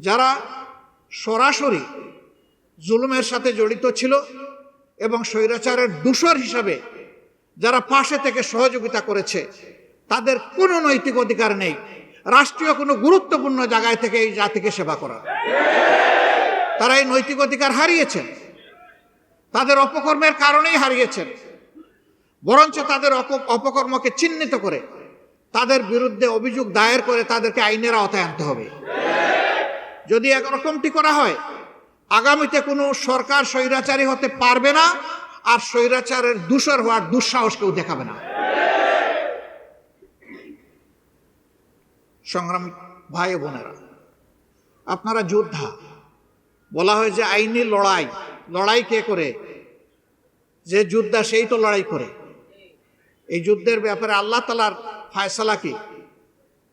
যারা সরাসরি জুলুমের সাথে জড়িত ছিল এবং স্বৈরাচারের দূষর হিসাবে যারা পাশে থেকে সহযোগিতা করেছে, তাদের কোনো নৈতিক অধিকার নেই। রাষ্ট্রীয় কোনো গুরুত্বপূর্ণ জায়গায় থেকে এই জাতিকে সেবা করা। তারা এই নৈতিক অধিকার হারিয়েছেন। তাদের অপকর্মের কারণেই হারিয়েছেন। বরঞ্চ তাদের অপ- অপকর্মকে চিহ্নিত করে তাদের বিরুদ্ধে অভিযোগ দায়ের করে তাদেরকে আইনের আওতায় আনতে হবে। যদি একরকমটি করা হয়, আগামীতে কোনো সরকার স্বৈরাচারী হতে পারবে না, আর স্বৈরাচারের দূষর হওয়ার দুঃসাহস কেউ দেখাবে না। সংগ্রামী ভাই বোনেরা, আপনারা যোদ্ধা, বলা হয় যে আইনি লড়াই লড়াই কে করে? যে যোদ্ধা সেই তো লড়াই করে। এই যুদ্ধের ব্যাপারে আল্লাহ তালার ফায়সালা কি?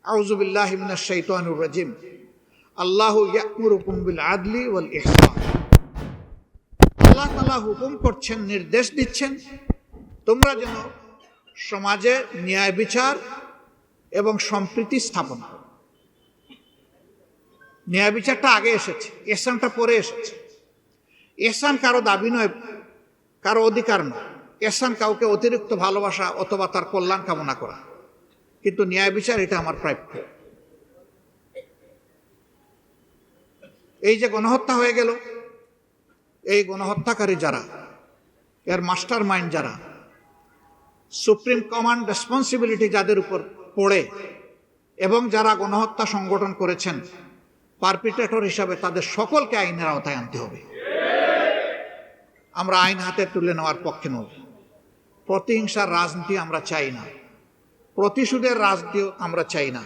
আউজুবিল্লাহ ইমিনাশ শাইতানির রাজিম। আল্লাহ আদলি আল্লাহ হুকুম করছেন, নির্দেশ দিচ্ছেন, তোমরা যেন সমাজে ন্যায় বিচার এবং সম্প্রীতি স্থাপন করো। ন্যায় বিচারটা আগে এসেছে এহসানটা পরে এসেছে। এসান কারও দাবি নয়, কারও অধিকার নয়। এসান কাউকে অতিরিক্ত ভালোবাসা অথবা তার কল্যাণ কামনা করা। কিন্তু ন্যায় বিচার এটা আমার প্রাপ্য। এই যে গণহত্যা হয়ে গেল, এই গণহত্যাকারী যারা, এর মাস্টার মাইন্ড যারা, সুপ্রিম কমান্ড রেসপন্সিবিলিটি যাদের উপর পড়ে, এবং যারা গণহত্যা সংগঠন করেছেন, পারপিটেটর হিসাবে তাদের সকলকে আইনের আওতায় আনতে হবে। আমরা আইন হাতে তুলে নেওয়ার পক্ষে নই। প্রতিহিংসার রাজনীতি আমরা চাই না। প্রতিশোধের রাজনীতিও আমরা চাই না।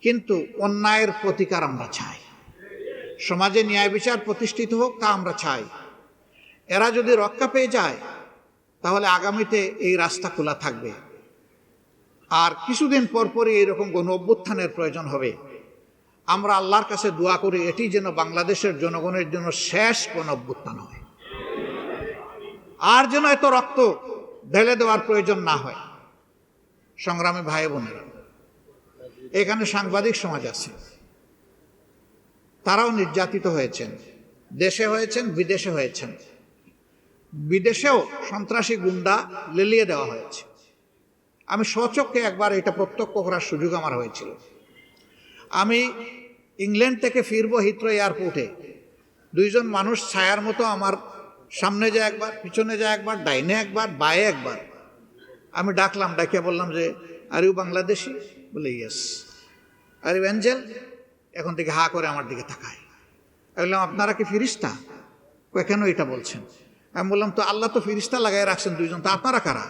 কিন্তু অন্যায়ের প্রতিকার আমরা চাই। সমাজে ন্যায় বিচার প্রতিষ্ঠিত হোক, তা আমরা চাই। এরা যদি রক্ষা পেয়ে যায়, তাহলে আগামীতে এই রাস্তা খোলা থাকবে। আর কিছুদিন পরপরই এরকম গণ অভ্যুত্থানের প্রয়োজন হবে। আমরা আল্লাহর কাছে দোয়া করি, এটি যেন বাংলাদেশের জনগণের জন্য শেষ কোন অভ্যুত্থান হয়। আর যেন এত রক্ত ঢেলে দেওয়ার প্রয়োজন না হয়। সংগ্রামী ভাই বোনেরা এখানে সাংবাদিক সমাজ আছে। তারাও নির্যাতিত হয়েছেন। দেশে হয়েছেন, বিদেশে হয়েছেন। বিদেশেও সন্ত্রাসী গুন্ডা লেলিয়ে দেওয়া হয়েছে। আমি স্বচক্ষে একবার এটা প্রত্যক্ষ করার সুযোগ আমার হয়েছিল। আমি ইংল্যান্ড থেকে ফিরবো হিথ্রো এয়ারপোর্টে। দুইজন মানুষ ছায়ার মতো আমার সামনে যায় একবার, পিছনে যায় একবার, ডাইনে একবার, বায়ে একবার। আমি ডাকলাম ডাকে বললাম যে আর ইউ বাংলাদেশি বলে ইয়েস আর ইউ অ্যাঞ্জেল এখন থেকে হা করে আমার দিকে তাকায়। আমি বললাম, আপনারা কি ফিরিস্তা? কেন এটা বলছেন? আমি বললাম, তো আল্লাহ তো ফিরিস্তা লাগাই রাখছেন দুইজন, তো আপনারা কারা?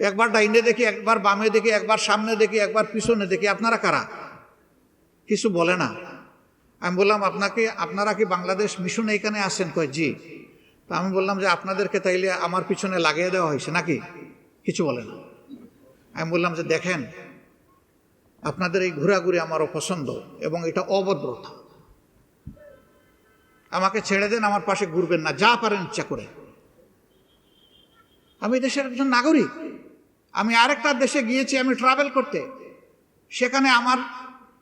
একবার ডাইনে দেখি, একবার বামে দেখি, একবার সামনে দেখি, একবার পিছনে দেখি, আপনারা কারা? কিছু বলে না। আমি বললাম, আপনাকে, আপনারা কি বাংলাদেশ মিশন এইখানে আসেন কয়, জি। তা আমি বললাম যে, আপনাদেরকে তাইলে আমার পিছনে লাগিয়ে দেওয়া হয়েছে নাকি? কিছু বলে না। আমি বললাম যে, দেখেন আপনাদের এই ঘোরাঘুরি আমারও পছন্দ এবং এটা অভদ্রতা। আমাকে ছেড়ে দেন, আমার পাশে ঘুরবেন না, যা পারেন ইচ্ছা করে। আমি দেশের একজন নাগরিক। আমি আরেকটা দেশে গিয়েছি আমি ট্রাভেল করতে। সেখানে আমার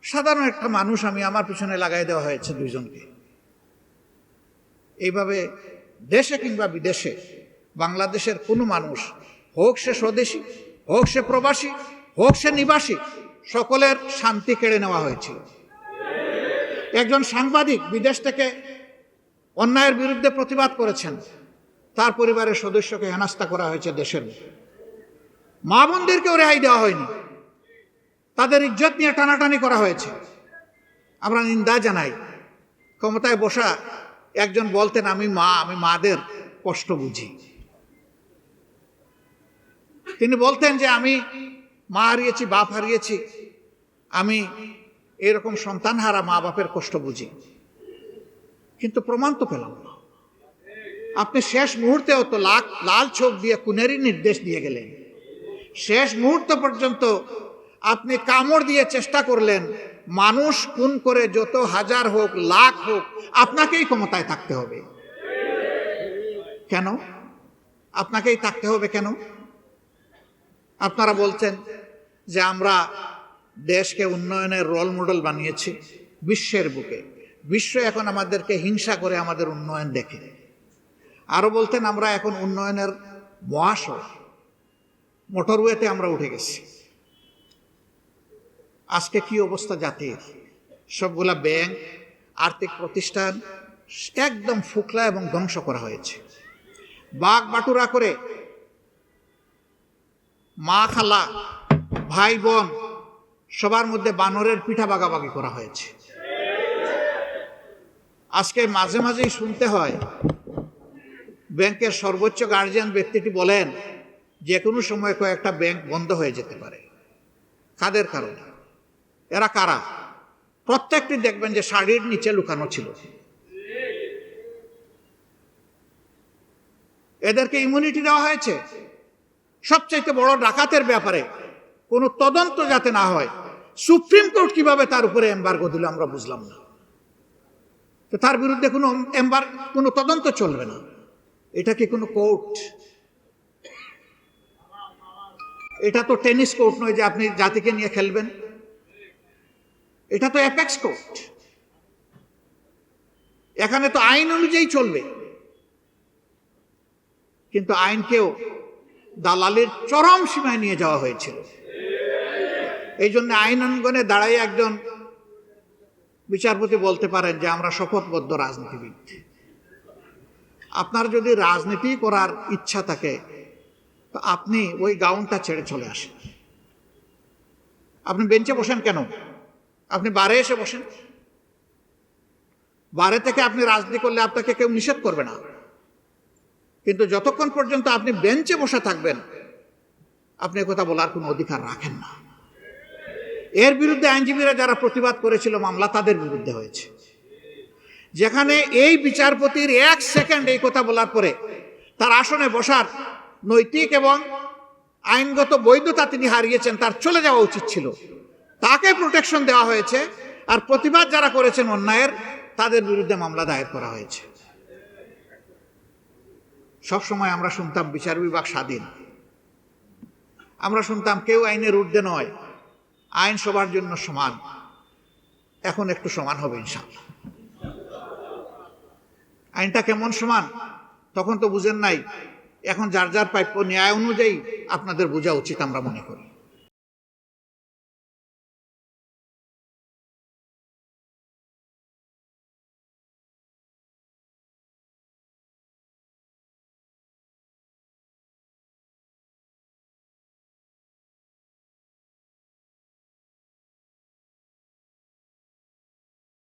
সাধারণ একটা মানুষ আমি আমার পিছনে লাগাই দেওয়া হয়েছে দুইজনকে। এইভাবে দেশে কিংবা বিদেশে, বাংলাদেশের কোনো মানুষ, হোক সে স্বদেশী, হোক সে প্রবাসী, হোক সে নিবাসী সকলের শান্তি কেড়ে নেওয়া হয়েছিল। একজন সাংবাদিক বিদেশ থেকে অন্যায়ের বিরুদ্ধে প্রতিবাদ করেছেন। তার পরিবারের সদস্যকে হেনাস্তা করা হয়েছে দেশের মা বোনদেরকেও রেহাই দেওয়া হয়নি। তাদের ইজ্জত নিয়ে টানাটানি করা হয়েছে। আমরা নিন্দা জানাই। ক্ষমতায় বসা একজন বলতেন, আমি মা, আমি মাদের কষ্ট বুঝি। তিনি বলতেন যে, আমি মা হারিয়েছি, বাপ হারিয়েছি, আমি এরকম সন্তান হারা মা বাপের কষ্ট বুঝি। কিন্তু প্রমাণ তো পেলাম না। আপনি শেষ মুহূর্তে তো লাখ, লাল চোখ দিয়ে কুনেরই নির্দেশ দিয়ে গেলেন। শেষ মুহূর্ত পর্যন্ত আপনি কামড় দিয়ে চেষ্টা করলেন, মানুষ খুন করে যত হাজার হোক, লাখ হোক, আপনাকেই ক্ষমতায় থাকতে হবে। কেন? আপনাকেই থাকতে হবে কেন? আপনারা বলছেন যে আমরা দেশকে উন্নয়নের রোল মডেল বানিয়েছি বিশ্বের বুকে। বিশ্ব এখন আমাদেরকে হিংসা করে আমাদের উন্নয়ন দেখে। আরও বলতেন, আমরা এখন উন্নয়নের মহাশয়। মোটরওয়েতে আমরা উঠে গেছি। আজকে কি অবস্থা জাতির? সবগুলা ব্যাংক, আর্থিক প্রতিষ্ঠান, একদম ফুকলা এবং ধ্বংস করা হয়েছে। বাঘ বাটুরা করে মা খালা, ভাই বোন, সবার মধ্যে বানরের পিঠা বাগাবাগি করা হয়েছে। আজকে মাঝে মাঝেই শুনতে হয়, ব্যাংকের সর্বোচ্চ গার্জিয়ান ব্যক্তিটি বলেন যে কোনো সময় কয়েকটা ব্যাংক বন্ধ হয়ে যেতে পারে। কাদের কারণে? এরা কারা? প্রত্যেকটি দেখবেন যে শাড়ির নিচে লুকানো ছিল। এদেরকে ইমিউনিটি দেওয়া হয়েছে। সবচাইতে বড় ডাকাতের ব্যাপারে কোনো তদন্ত যাতে না হয়, সুপ্রিম কোর্ট কীভাবে তার উপরে এম্বার্গো দিল আমরা বুঝলাম না। তো তার বিরুদ্ধে কোনো এম্বার কোনো তদন্ত চলবে না। এটা কি কোনো কোর্ট? এটা তো টেনিস কোর্ট নয় যে আপনি জাতিকে নিয়ে খেলবেন। এটা তো অ্যাপেক্স কোর্ট। এখানে তো আইন অনুযায়ী চলবে। কিন্তু আইনকেও দালালির চরম সীমায় নিয়ে যাওয়া হয়েছিল। এই জন্য আইন অঙ্গনে দাঁড়াই একজন বিচারপতি বলতে পারেন যে, আমরা শপথবদ্ধ রাজনীতিবিদ। আপনার যদি রাজনীতি করার ইচ্ছা থাকে, তো আপনি ওই গাউনটা ছেড়ে চলে আসেন। আপনি বেঞ্চে বসেন কেন? আপনি বারে এসে বসেন। বারে থেকে আপনি রাজনীতি করলে আপনাকে কেউ নিষেধ করবে না। কিন্তু যতক্ষণ পর্যন্ত আপনি বেঞ্চে বসে থাকবেন, আপনি কথা বলার কোনো অধিকার রাখেন না। এর বিরুদ্ধে আইনজীবীরা যারা প্রতিবাদ করেছিল মামলা, তাদের বিরুদ্ধে হয়েছে। যেখানে এই বিচারপতির এক সেকেন্ড এই কথা বলার পরে তার আসনে বসার নৈতিক এবং আইনগত বৈধতা তিনি হারিয়েছেন, তার চলে যাওয়া উচিত ছিল। তাকে প্রোটেকশন দেওয়া হয়েছে আর প্রতিবাদ যারা করেছেন অন্যায়ের, তাদের বিরুদ্ধে মামলা দায়ের করা হয়েছে। সবসময় আমরা শুনতাম বিচার বিভাগ স্বাধীন। আমরা শুনতাম কেউ আইনের ঊর্ধ্বে নয়, আইন সবার জন্য সমান। এখন একটু সমান হবে ইনশাল্লাহ আইনটা কেমন সমান, তখন তো বুঝেন নাই। এখন যার যার প্রাপ্য ন্যায় অনুযায়ী আপনাদের বোঝা উচিত আমরা মনে করি।